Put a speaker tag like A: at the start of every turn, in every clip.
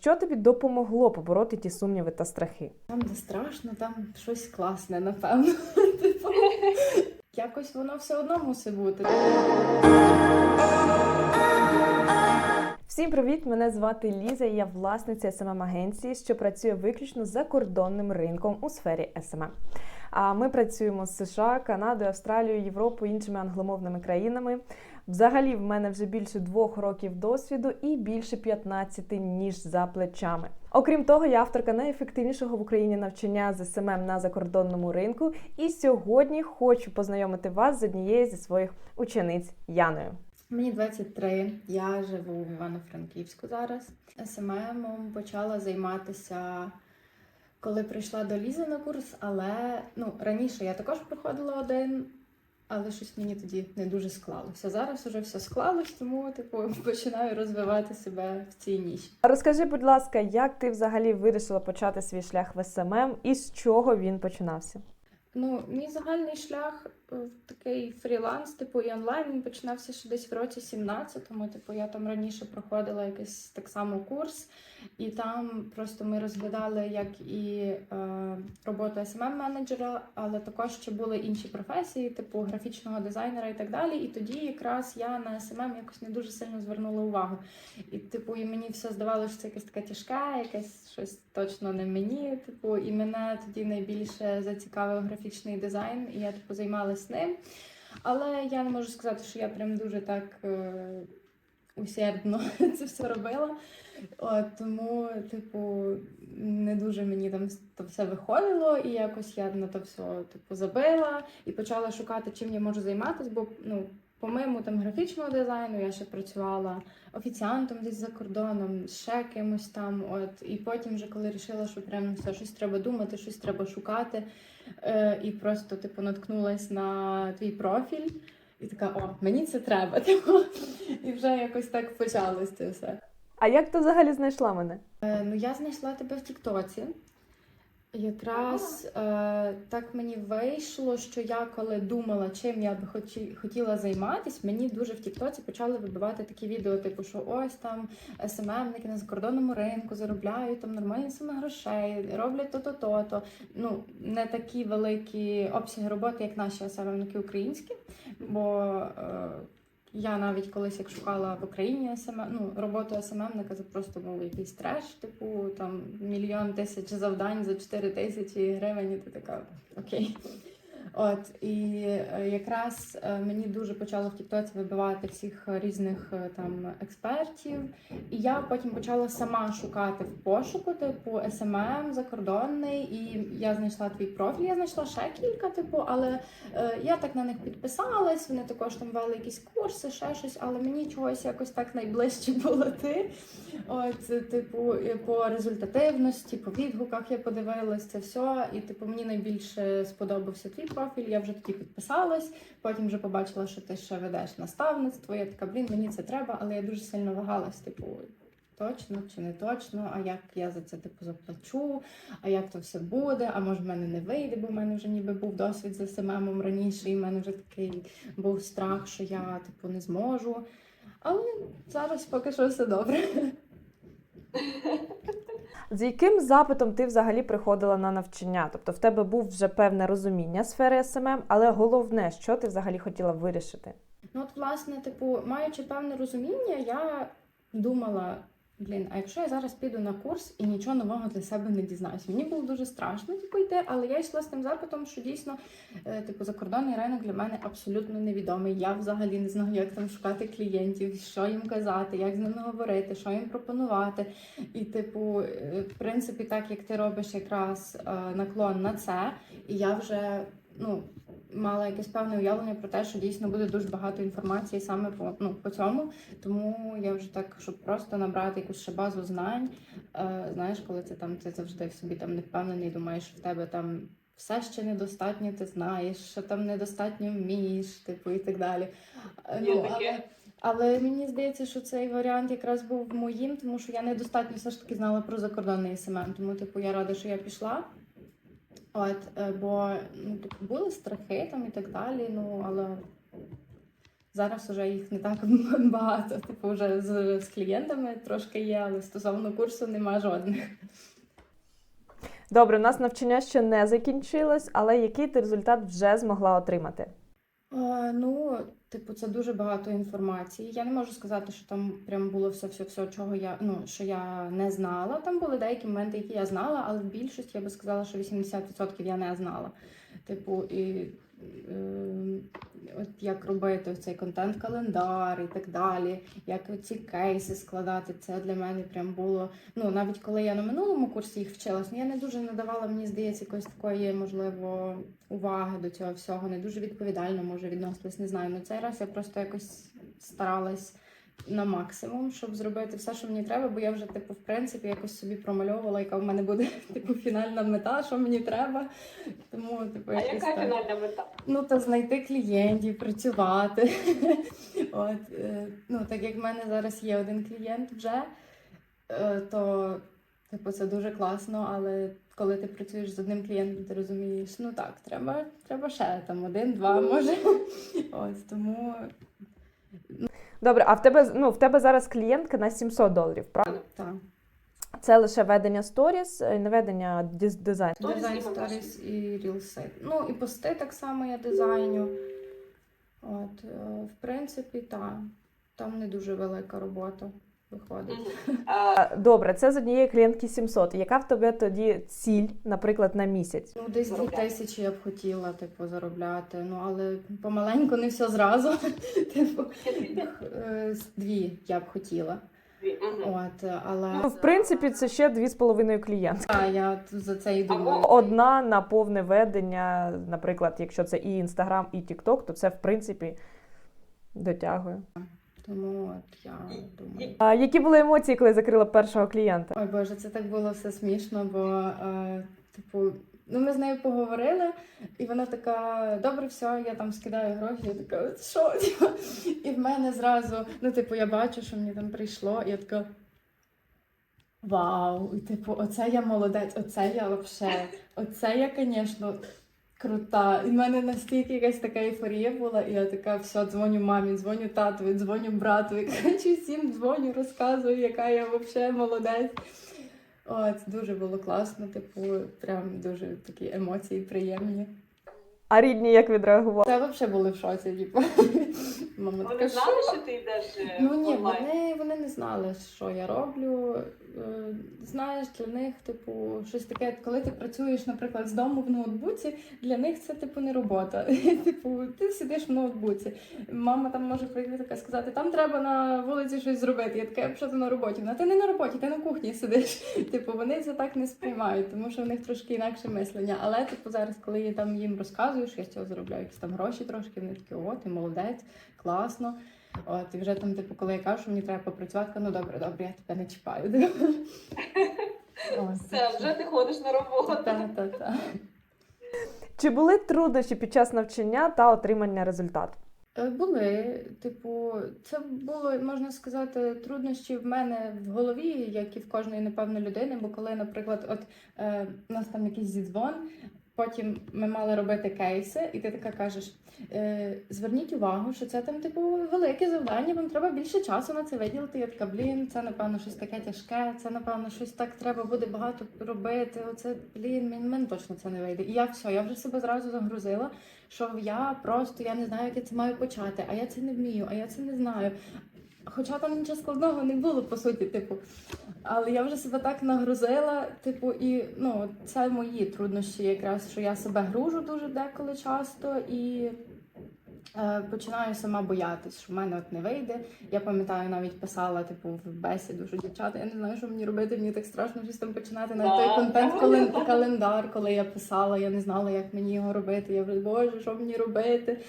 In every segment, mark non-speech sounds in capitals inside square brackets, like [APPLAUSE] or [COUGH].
A: що тобі допомогло побороти ті сумніви та страхи?
B: Там, де страшно, там щось класне, напевно. [LAUGHS] Типу, якось воно все одно мусить бути.
A: Всім привіт! Мене звати Ліза. і Я власниця smm агенції, що працює виключно за кордонним ринком у сфері SMM. А ми працюємо з США, Канадою, Австралією, Європою, іншими англомовними країнами. Взагалі, в мене вже більше двох років досвіду і більше 15 ніж за плечами. Окрім того, я авторка найефективнішого в Україні навчання з СММ на закордонному ринку. І сьогодні хочу познайомити вас з однією зі своїх учениць Яною.
B: Мені 23, я живу в Івано-Франківську зараз. СММ почала займатися, коли прийшла до Лізи на курс, але ну, раніше я також проходила один, але щось мені тоді не дуже склалося. Зараз вже все склалось, тому типу [LAUGHS] починаю розвивати себе в цій ніші.
A: Розкажи, будь ласка, як ти взагалі вирішила почати свій шлях в СММ і з чого він починався?
B: Ну, мій загальний шлях е, такий фріланс, типу, і онлайн він починався ще десь в році 17-му. Типу, я там раніше проходила якийсь так само курс, і там просто ми розглядали як і е, роботу smm менеджера але також ще були інші професії, типу графічного дизайнера і так далі. І тоді якраз я на SMM якось не дуже сильно звернула увагу. І, типу, і мені все здавалося, що це якесь таке тяжке, якесь щось точно не мені. Типу, і мене тоді найбільше зацікавив графічний дизайн, і я типу займалась ним. Але я не можу сказати, що я прям дуже так е, усердно [LAUGHS] це все робила. От, тому, типу, не дуже мені там то все виходило, і якось я на то все типу забила і почала шукати, чим я можу займатися, бо ну. Помимо там графічного дизайну я ще працювала офіціантом десь за кордоном, ще кимось там. От і потім, вже коли вирішила, що прям все щось треба думати, щось треба шукати. Е, і просто типу наткнулась на твій профіль, і така: о, мені це треба. [LAUGHS] Типу, і вже якось так почалось це все.
A: А як ти взагалі знайшла мене?
B: Е, ну я знайшла тебе в Тіктоці. Якраз е, так мені вийшло, що я коли думала, чим я би хоті, хотіла займатися, мені дуже в Тіктоці почали вибивати такі відео, типу, що ось там СММники на закордонному ринку заробляють там нормальні суми грошей, роблять то-то, то-то. Ну, не такі великі обсяги роботи, як наші СММники українські, бо. Е, я навіть колись як шукала в Україні СМ, ну, роботу СММника, це просто був якийсь треш, типу там мільйон тисяч завдань за 4 тисячі гривень, і ти така окей. От і е, якраз е, мені дуже почало в Тіктоці вибивати всіх різних е, там експертів. І я потім почала сама шукати в пошуку, типу SMM закордонний, і я знайшла твій профіль. Я знайшла ще кілька, типу, але е, я так на них підписалась. Вони також там вели якісь курси, ще щось, але мені чогось якось так найближче було ти. От, типу, по результативності, по відгуках я подивилась це все. І типу мені найбільше сподобався твій профіль. Я вже тоді підписалась. Потім вже побачила, що ти ще ведеш наставництво. Я така, блін, мені це треба, але я дуже сильно вагалась, типу. Точно чи не точно, а як я за це типу заплачу, а як то все буде, а може в мене не вийде, бо в мене вже ніби був досвід за СММом раніше, і в мене вже такий був страх, що я типу не зможу. Але зараз поки що все добре. [LAUGHS]
A: З яким запитом ти взагалі приходила на навчання? Тобто в тебе був вже певне розуміння сфери СММ, але головне, що ти взагалі хотіла вирішити?
B: Ну, от, власне, типу, маючи певне розуміння, я думала. Блін, а якщо я зараз піду на курс і нічого нового для себе не дізнаюся? Мені було дуже страшно типу, йти, але я йшла з тим запитом, що дійсно е, типу, закордонний ринок для мене абсолютно невідомий. Я взагалі не знаю, як там шукати клієнтів, що їм казати, як з ними говорити, що їм пропонувати. І, типу, е, в принципі, так як ти робиш якраз е, наклон на це, і я вже ну. Мала якесь певне уявлення про те, що дійсно буде дуже багато інформації саме по ну по цьому. Тому я вже так, щоб просто набрати якусь ще базу знань. Е, знаєш, коли ти там ти завжди в собі там не впевнений, думаєш, що в тебе там все ще недостатньо, ти знаєш, що там недостатньо вмієш, типу і так далі. Е, ну, але, але мені здається, що цей варіант якраз був моїм, тому що я недостатньо все ж таки знала про закордонний СММ. Тому, типу, я рада, що я пішла. От, е, бо ну, були страхи там і так далі, ну але Зараз вже їх не так [LAUGHS] багато. Типу, вже з, з клієнтами трошки є, але стосовно курсу нема жодних.
A: Добре, у нас навчання ще не закінчилось, але який ти результат вже змогла отримати?
B: Е, ну, типу, це дуже багато інформації. Я не можу сказати, що там прям було все, все, все, чого я ну що я не знала. Там були деякі моменти, які я знала, але в більшості я би сказала, що 80% я не знала. Типу, і от як робити цей контент-календар і так далі, як ці кейси складати, це для мене прям було. Ну, навіть коли я на минулому курсі їх вчилась, ну, я не дуже надавала, мені здається, якоїсь такої, можливо, уваги до цього всього, не дуже відповідально може відносилась, не знаю. Ну цей раз я просто якось старалась на максимум, щоб зробити все, що мені треба, бо я вже, типу, в принципі, якось собі промальовувала, яка в мене буде [LAUGHS] типу фінальна мета, що мені треба. Тому, типу,
C: А яка
B: так.
C: фінальна мета?
B: Ну, та знайти клієнтів, працювати. [LAUGHS] От, е, ну, так як в мене зараз є один клієнт вже, е, то типу, це дуже класно, але коли ти працюєш з одним клієнтом, ти розумієш, ну так, треба, треба ще там один, два, може. [LAUGHS] От, тому
A: Добре, а в тебе ну в тебе зараз клієнтка на 700 доларів, правда?
B: так.
A: Це лише ведення сторіс, е, не ведення дизайн дизайну.
B: Дизайн сторіс і рілси. Ну і пости так само я дизайню. От, е, в принципі, так. Там не дуже велика робота виходить.
A: Добре, це з однієї клієнтки 700. Яка в тебе тоді ціль, наприклад, на місяць?
B: Ну, десь дві тисячі я б хотіла, типу, заробляти. Ну, але помаленьку не все зразу. [LAUGHS] Типу, е, дві я б хотіла. От, але
A: Ну, в принципі, це ще 2,5 клієнтки.
B: а, я за це і думаю.
A: Одна на повне ведення, наприклад, якщо це і Інстаграм, і Тікток, то це в принципі дотягує.
B: Тому от я думаю.
A: А які були емоції, коли закрила першого клієнта?
B: Ой Боже, це так було все смішно, бо е, типу, ну ми з нею поговорили, і вона така, добре, все, я там скидаю гроші. Я така, що? [LAUGHS] І в мене зразу, ну, типу, я бачу, що мені там прийшло, і я така. Вау! І типу, оце я молодець, оце я вообще, оце я, звісно, крута. І в мене настільки якась така ейфорія була, і я така, все, дзвоню мамі, дзвоню татові, дзвоню братові. [LAUGHS] Коротше, всім дзвоню, розказую, яка я взагалі молодець. От, дуже було класно, типу, прям дуже такі емоції приємні.
A: А рідні як відреагували?
B: Та взагалі були в шоці, типу. Мама така,
C: Вони
B: що?
C: знали, що ти йдеш е,
B: Ну ні,
C: онлайн?
B: вони, вони не знали, що я роблю. Е, Знаєш, для них, типу, щось таке, коли ти працюєш, наприклад, з дому в ноутбуці, для них це типу не робота. [LAUGHS] Типу, ти сидиш в ноутбуці. Мама там може прийти така сказати, там треба на вулиці щось зробити. Я така, що ти на роботі? Вона ти не на роботі, ти на кухні сидиш. [LAUGHS] Типу, вони це так не сприймають, тому що в них трошки інакше мислення. Але типу зараз, коли я там їм розказую, що я з цього заробляю якісь там гроші трошки, вони такі, о, ти молодець, класно. От, і вже там, типу, коли я кажу, що мені треба попрацювати, ну добре, добре, я тебе не чіпаю. [LAUGHS]
C: Все, вже ти ходиш на роботу.
B: Та, та, та.
A: Чи були труднощі під час навчання та отримання результату?
B: Е, Були, типу, це було, можна сказати, труднощі в мене в голові, як і в кожної, напевно, людини. Бо коли, наприклад, от е, у нас там якийсь зідзвон, потім ми мали робити кейси, і ти така кажеш: е, зверніть увагу, що це там, типу, велике завдання, вам треба більше часу на це виділити. Я така, блін, це напевно щось таке тяжке, це напевно щось так треба буде багато робити. Оце блін, мені, мені точно це не вийде. І я все, я вже себе зразу загрузила, що я просто я не знаю, як я це маю почати, а я це не вмію, а я це не знаю. Хоча там нічого складного не було, по суті, типу. Але я вже себе так нагрузила, типу, і ну, це мої труднощі, якраз що я себе гружу дуже деколи часто і е, починаю сама боятись, що в мене от не вийде. Я пам'ятаю, навіть писала, типу, в бесіду, що дівчата, я не знаю, що мені робити, мені так страшно щось там починати. Навіть той контент кален- календар, коли я писала, я не знала, як мені його робити. Я вже, боже, що мені робити?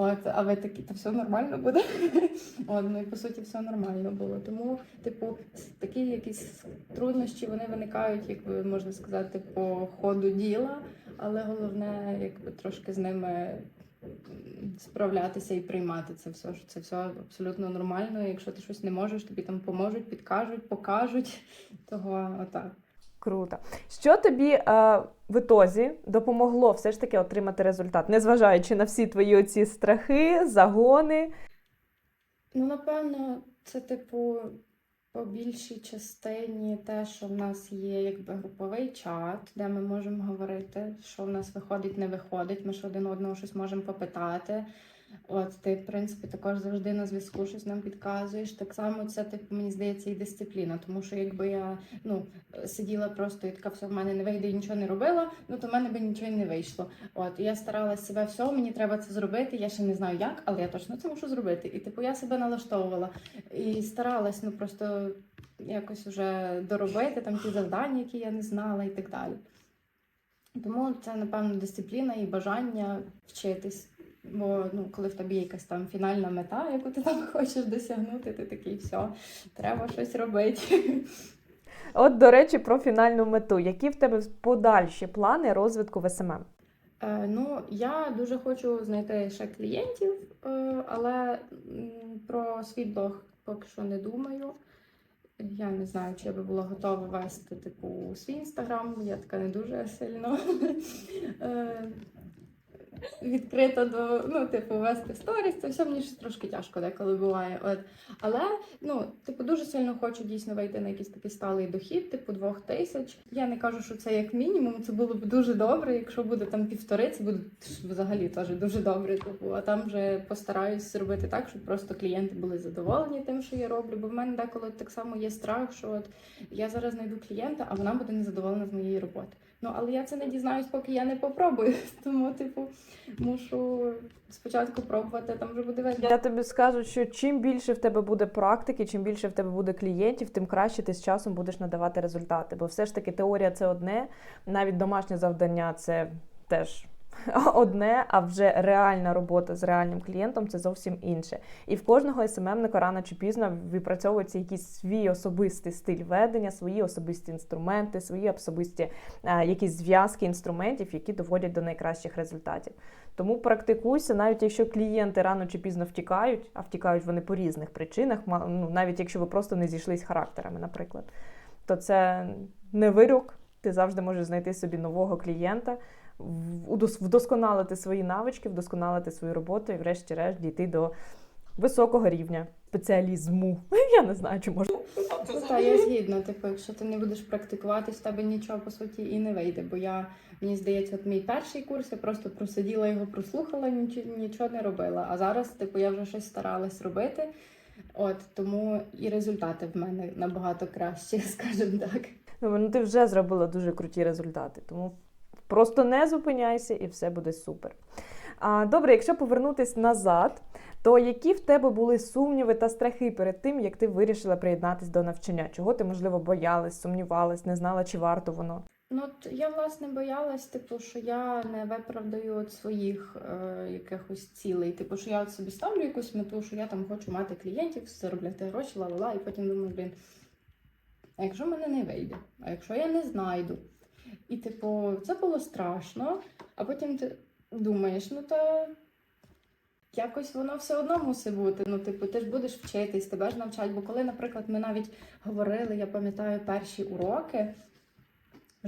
B: От, а ви такі, то все нормально буде. [LAUGHS] От, ну і по суті, все нормально було. Тому, типу, такі якісь труднощі вони виникають, якби можна сказати, по ходу діла, але головне, якби трошки з ними справлятися і приймати це все. Що це все абсолютно нормально. Якщо ти щось не можеш, тобі там поможуть, підкажуть, покажуть. [LAUGHS] Того отак.
A: Круто. Що тобі е, в ітозі допомогло все ж таки отримати результат, незважаючи на всі твої оці страхи, загони?
B: Ну, напевно, це типу по більшій частині те, що в нас є якби груповий чат, де ми можемо говорити, що в нас виходить, не виходить. Ми ж один одного щось можемо попитати. От ти, в принципі, також завжди на зв'язку щось нам підказуєш. Так само це, типу, мені здається, і дисципліна. Тому що якби я ну сиділа просто і така все в мене не вийде і нічого не робила, ну то в мене би нічого й не вийшло. От і я старалася себе все, мені треба це зробити. Я ще не знаю як, але я точно це мушу зробити. І типу я себе налаштовувала і старалась, ну просто якось вже доробити там ті завдання, які я не знала, і так далі. Тому це, напевно, дисципліна і бажання вчитись. Бо ну, коли в є якась там фінальна мета, яку ти там [LAUGHS] хочеш досягнути, ти такий все, треба щось робити. [LAUGHS]
A: От, до речі, про фінальну мету. Які в тебе подальші плани розвитку в СММ?
B: Е, ну, я дуже хочу знайти ще клієнтів, е, але про свій блог поки що не думаю. Я не знаю, чи я би була готова вести типу свій інстаграм. Я така не дуже сильно [LAUGHS] відкрита до ну, типу, вести сторіс. Це все мені щось трошки тяжко деколи буває. От. Але ну, типу, дуже сильно хочу дійсно вийти на якийсь такий сталий дохід, типу двох тисяч. Я не кажу, що це як мінімум, це було б дуже добре. Якщо буде там півтори, це буде взагалі теж дуже добре. Типу, а там вже постараюсь зробити так, щоб просто клієнти були задоволені тим, що я роблю. Бо в мене деколи так само є страх, що от я зараз знайду клієнта, а вона буде незадоволена з моєї роботи. Ну але я це не дізнаюсь, поки я не попробую. [LAUGHS] Тому, типу, мушу спочатку пробувати, там вже буде видно.
A: Я тобі скажу, що чим більше в тебе буде практики, чим більше в тебе буде клієнтів, тим краще ти з часом будеш надавати результати. Бо все ж таки теорія це одне, навіть домашнє завдання це теж. [LAUGHS] Одне, а вже реальна робота з реальним клієнтом це зовсім інше. І в кожного СММника рано чи пізно випрацьовується якийсь свій особистий стиль ведення, свої особисті інструменти, свої особисті е, якісь зв'язки інструментів, які доводять до найкращих результатів. Тому практикуйся, навіть якщо клієнти рано чи пізно втікають, а втікають вони по різних причинах, ну, навіть якщо ви просто не зійшлись характерами, наприклад, то це не вирок. Ти завжди можеш знайти собі нового клієнта, вдосконалити свої навички, вдосконалити свою роботу і, врешті-решт, дійти до високого рівня спеціалізму. [LAUGHS] Я не знаю, чи можна.
B: Ну, та я згідна. Типу, якщо ти не будеш практикуватись, в тебе нічого по суті і не вийде. Бо я мені здається, от мій перший курс я просто просиділа його, прослухала, нічого, нічого не робила. А зараз, типу, я вже щось старалась робити. От тому і результати в мене набагато кращі, [LAUGHS] скажімо так.
A: Ну, ну, ти вже зробила дуже круті результати, тому просто не зупиняйся і все буде супер. А, добре, якщо повернутись назад, то які в тебе були сумніви та страхи перед тим, як ти вирішила приєднатись до навчання? Чого ти, можливо, боялась, сумнівалась, не знала, чи варто воно?
B: Ну, от я власне боялась, типу, що я не виправдаю от своїх е, якихось цілей. Типу, що я от собі ставлю якусь мету, що я там хочу мати клієнтів, заробляти гроші, ла-ла-ла, і потім думаю, блін, а якщо в мене не вийде, а якщо я не знайду? І, типу, це було страшно, а потім ти думаєш, ну то якось воно все одно мусить бути. Ну, типу, ти ж будеш вчитись, тебе ж навчать. Бо коли, наприклад, ми навіть говорили, я пам'ятаю перші уроки.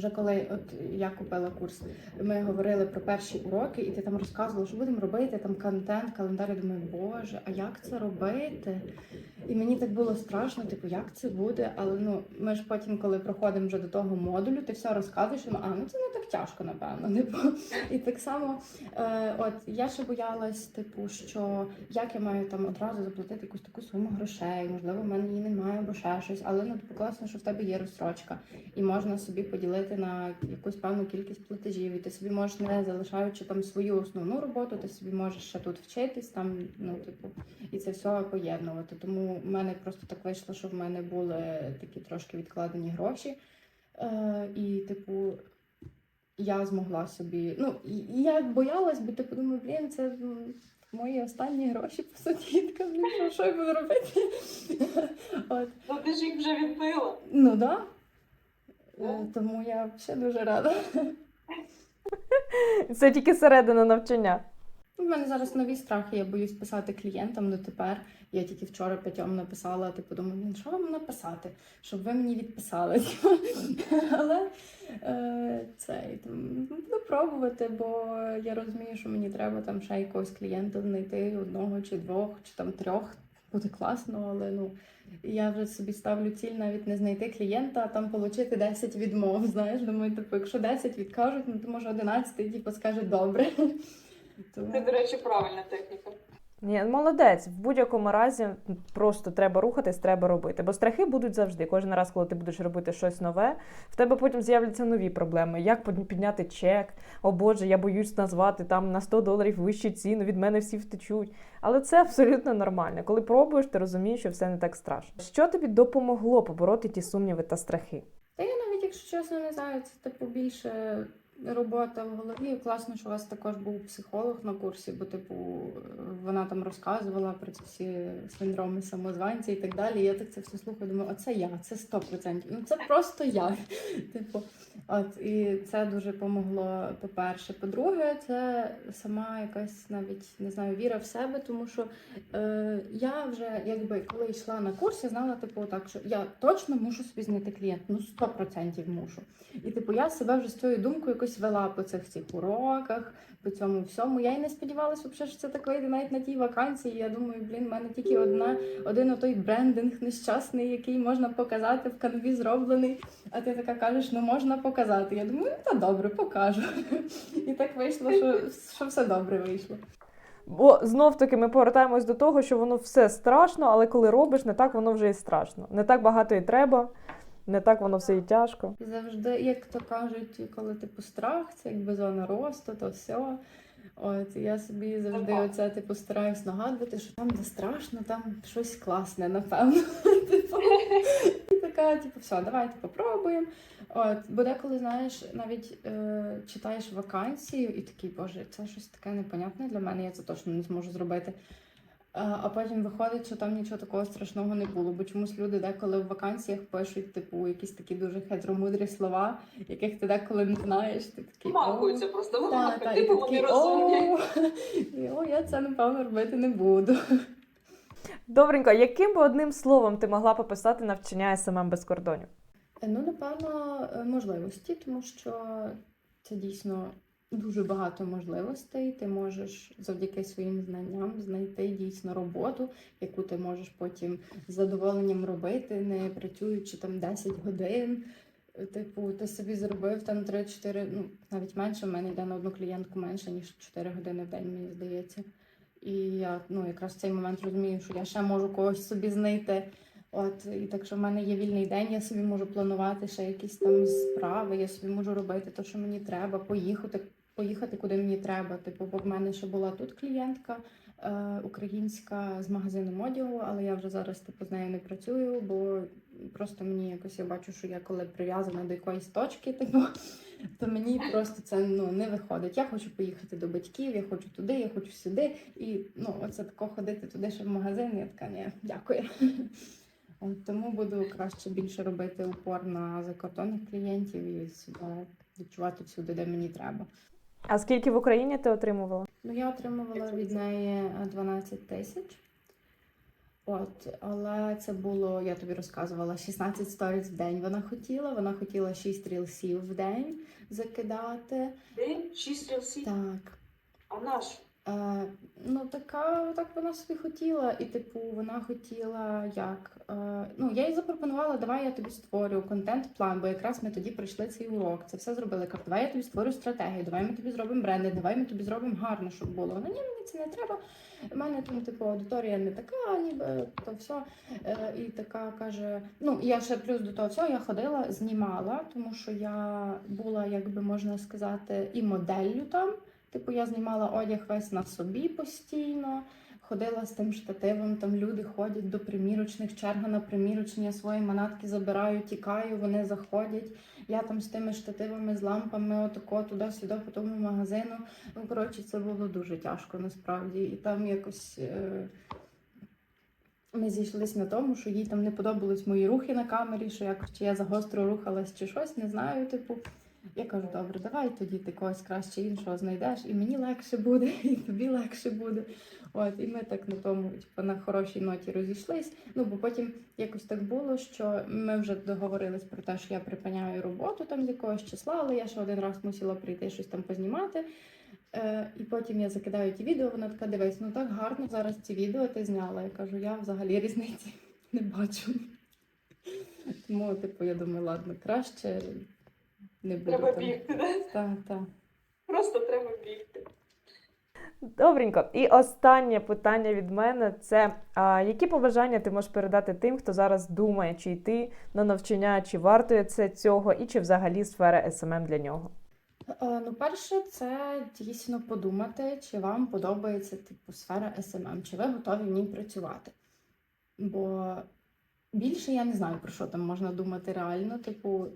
B: Вже коли от я купила курс, ми говорили про перші уроки, і ти там розказувала, що будемо робити, там контент, календар. Я думаю, боже, а як це робити? І мені так було страшно, типу, як це буде? Але ну ми ж потім, коли проходимо вже до того модулю, ти все розказуєш, ну, а ну це не так тяжко, напевно. [LAUGHS] Типу. І так само, е, от я ще боялась, типу, що як я маю там одразу заплатити якусь таку суму грошей, можливо, в мене її немає або ще щось, але ну типу класно, що в тебе є розстрочка і можна собі поділити на якусь певну кількість платежів, і ти собі можеш не залишаючи там свою основну роботу, ти собі можеш ще тут вчитись, там ну типу, і це все поєднувати. Тому в мене просто так вийшло, що в мене були такі трошки відкладені гроші. Е, і, типу, я змогла собі. Ну, я боялась, бо типу думаю, блін, це мої останні гроші по суті. Я що, що я буду робити? [LAUGHS] От.
C: Ну ти ж їх вже відбила.
B: Ну да. Е, Тому я ще дуже рада. [LAUGHS]
A: Це тільки середина навчання.
B: У мене зараз нові страхи, я боюсь писати клієнтам дотепер. Я тільки вчора п'ятьом написала, типу, думаю, «Блін, що вам написати, щоб ви мені відписали. [LAUGHS] Але е, там буду пробувати, бо я розумію, що мені треба там ще якогось клієнта знайти одного чи двох, чи там трьох. Буде класно, але ну я вже собі ставлю ціль навіть не знайти клієнта, а там отримати 10 відмов. Знаєш, думаю, типу, якщо 10 відкажуть, ну то може 11 типу, скаже добре. [LAUGHS]
C: Це, до речі, правильна техніка.
A: Ні, молодець. В будь-якому разі просто треба рухатись, треба робити. Бо страхи будуть завжди. Кожен раз, коли ти будеш робити щось нове, в тебе потім з'являться нові проблеми. Як підняти чек? О Боже, я боюсь назвати там на 100 доларів вищу ціну, від мене всі втечуть. Але це абсолютно нормально. Коли пробуєш, ти розумієш, що все не так страшно. Що тобі допомогло побороти ті сумніви та страхи?
B: Та я навіть, якщо чесно, не знаю, це типу більше робота в голові. Класно, що у вас також був психолог на курсі, бо, типу, вона там розказувала про ці всі синдроми самозванця і так далі. Я так це все слухаю, думаю, оце я, це 100%. Ну це просто я. [LAUGHS] Типу, от і це дуже помогло. По-перше, по-друге, це сама якась навіть не знаю, віра в себе, тому що е, я вже якби коли йшла на курс, я знала, типу, так, що я точно мушу собі знайти клієнт, ну 100% мушу. І типу я себе вже з цією думкою якось вела по цих цих уроках, по цьому всьому. Я й не сподівалася, що це так вийде навіть на тій вакансії. Я думаю, блін, в мене тільки одна, один отой брендинг нещасний, який можна показати в канві зроблений. А ти така кажеш, ну можна показати. Я думаю, ну та добре, покажу. І так вийшло, що, що все добре вийшло.
A: Бо знов таки ми повертаємось до того, що воно все страшно, але коли робиш, не так воно вже і страшно. Не так багато і треба, не так воно все і тяжко.
B: Завжди, як то кажуть, коли типу страх, це якби зона росту, то все. От я собі завжди
C: Ага.
B: оце типу стараюсь нагадувати, що там, де страшно, там щось класне, напевно. [LAUGHS] Типу, і така, типу, все, давайте попробуємо. От, бо деколи, знаєш, навіть е, читаєш вакансію і такий, боже, це щось таке непонятне для мене, я це точно не зможу зробити. А потім виходить, що там нічого такого страшного не було. Бо чомусь люди деколи в вакансіях пишуть, типу, якісь такі дуже хитромудрі слова, яких ти деколи не знаєш. Ти такий
C: Махуються просто,
B: та,
C: типу
B: ти
C: вони розумні.
B: «О». Я це напевно робити не буду.
A: Добренько, яким би одним словом ти могла пописати навчання СММ без кордонів?
B: Ну, напевно, е, можливості, тому що це дійсно дуже багато можливостей. Ти можеш завдяки своїм знанням знайти дійсно роботу, яку ти можеш потім з задоволенням робити, не працюючи там 10 годин. Типу, ти собі зробив там 3-4, ну навіть менше, в мене йде на одну клієнтку менше, ніж 4 години в день, мені здається. І я ну, якраз в цей момент розумію, що я ще можу когось собі знайти. От, і так що в мене є вільний день, я собі можу планувати ще якісь там справи, я собі можу робити те, що мені треба, поїхати, поїхати куди мені треба. Типу, бо в мене ще була тут клієнтка е, українська з магазином одягу, але я вже зараз типу, з нею не працюю, бо просто мені якось я бачу, що я коли прив'язана до якоїсь точки, типу, [LAUGHS] то мені просто це ну, не виходить. Я хочу поїхати до батьків, я хочу туди, я хочу сюди. І ну, оце тако ходити туди, ще в магазин, я така, ні, дякую. [LAUGHS] Тому буду краще більше робити упор на закордонних клієнтів і себе відчувати всюди, де мені треба.
A: А скільки в Україні ти отримувала?
B: Ну, я отримувала від неї е, 12 тисяч. От, але це було, я тобі розказувала, 16 сторіс в день вона хотіла. Вона хотіла 6 рілсів в день закидати.
C: День, шість рілсів.
B: Так.
C: А наш?
B: Е, ну, така, так вона собі хотіла, і типу, вона хотіла як. Е, ну, я їй запропонувала, давай я тобі створю контент-план, бо якраз ми тоді пройшли цей урок. Це все зробили. Кажу, давай я тобі створю стратегію, давай ми тобі зробимо бренди, давай ми тобі зробимо гарно, щоб було. Вона ні, мені це не треба. У мене там, типу, аудиторія не така, ніби то все. Е, і така каже: ну, я ще плюс до того всього я ходила, знімала, тому що я була, як би можна сказати, і моделлю там. Типу, я знімала одяг весь на собі постійно, ходила з тим штативом, там люди ходять до примірочних, черга на примірочні, я свої манатки забираю, тікаю, вони заходять. Я там з тими штативами, з лампами, отако, туди-сюди, по тому магазину. Ну, коротше, це було дуже тяжко насправді. І там якось. Е- ми зійшлися на тому, що їй там не подобались мої рухи на камері, що якось чи я загостро рухалась, чи щось, не знаю. Типу, я кажу, добре, давай тоді ти когось краще іншого знайдеш, і мені легше буде, [LAUGHS] і тобі легше буде. От, і ми так на тому, типу, на хорошій ноті розійшлись. Ну, бо потім якось так було, що ми вже договорились про те, що я припиняю роботу там з якогось числа, але я ще один раз мусила прийти щось там познімати. Е, і потім я закидаю ті відео, вона така дивись, ну так гарно зараз ці відео ти зняла. Я кажу, я взагалі різниці [LAUGHS] не бачу. Тому, типу, я думаю, ладно, краще не буду.
C: Треба
B: там.
C: бігти, да?
B: Так, так.
C: Просто треба бігти.
A: Добренько. І останнє питання від мене це а, які побажання ти можеш передати тим, хто зараз думає, чи йти на навчання, чи вартує це цього, і чи взагалі сфера СММ для нього?
B: Ну, перше, це дійсно подумати, чи вам подобається типу сфера SMM, чи ви готові в ній працювати. Бо більше я не знаю, про що там можна думати реально. Типу,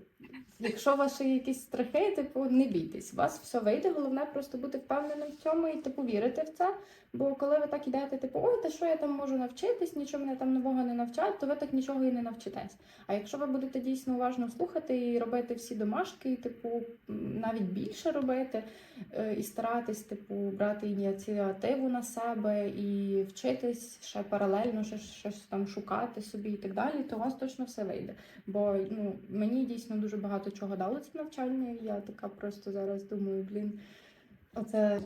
B: якщо у вас ще є якісь страхи, типу, не бійтесь, у вас все вийде. Головне просто бути впевненим в цьому і типу вірити в це. Бо коли ви так ідете, типу, ой, та що я там можу навчитись, нічого мене там нового не навчать, то ви так нічого і не навчитесь. А якщо ви будете дійсно уважно слухати і робити всі домашки, і, типу, навіть більше робити, е, і старатись, типу, брати ініціативу на себе і вчитись ще паралельно, ще щось там шукати собі і так далі, то у вас точно все вийде. Бо ну, мені дійсно дуже багато чого дало це навчання, я така просто зараз думаю, блін, оце.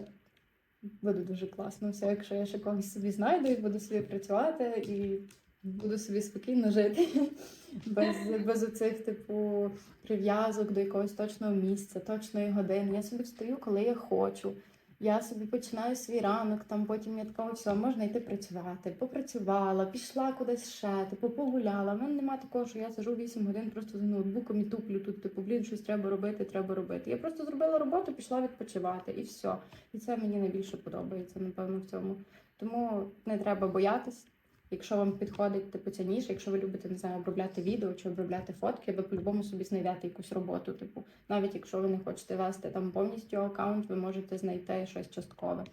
B: Буде дуже класно все, якщо я ще когось собі знайду і буду собі працювати і буду собі спокійно жити [LAUGHS] без, без оцих, типу, прив'язок до якогось точного місця, точної години. Я собі встаю, коли я хочу. Я собі починаю свій ранок, там потім я така, все, можна йти працювати. Попрацювала, пішла кудись ще, типу, погуляла. У мене нема такого, що я сижу 8 годин просто за ноутбуком і туплю тут, типу, блін, щось треба робити, треба робити. Я просто зробила роботу, пішла відпочивати і все. І це мені найбільше подобається, напевно, в цьому. Тому не треба боятись. Якщо вам підходить типу ця ніша, якщо ви любите не знаю, обробляти відео чи обробляти фотки, ви по-любому собі знайдете якусь роботу. Типу, навіть якщо ви не хочете вести там повністю аккаунт, ви можете знайти щось часткове.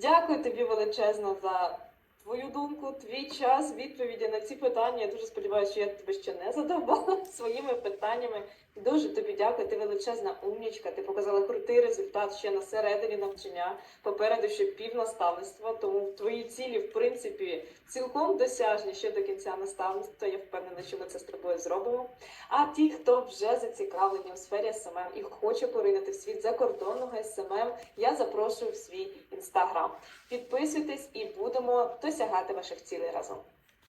C: Дякую тобі величезно за твою думку, твій час, відповіді на ці питання. Я дуже сподіваюся, що я тебе ще не задовбала [LAUGHS] своїми питаннями. Дуже тобі дякую. Ти величезна умнічка. Ти показала крутий результат ще на середині навчання. Попереду ще півнаставництва. Тому твої цілі, в принципі, цілком досяжні ще до кінця наставництва. Я впевнена, що ми це з тобою зробимо. А ті, хто вже зацікавлені у сфері СММ і хоче поринути в світ закордонного СММ, я запрошую в свій інстаграм. Підписуйтесь і будемо досягати ваших цілей разом.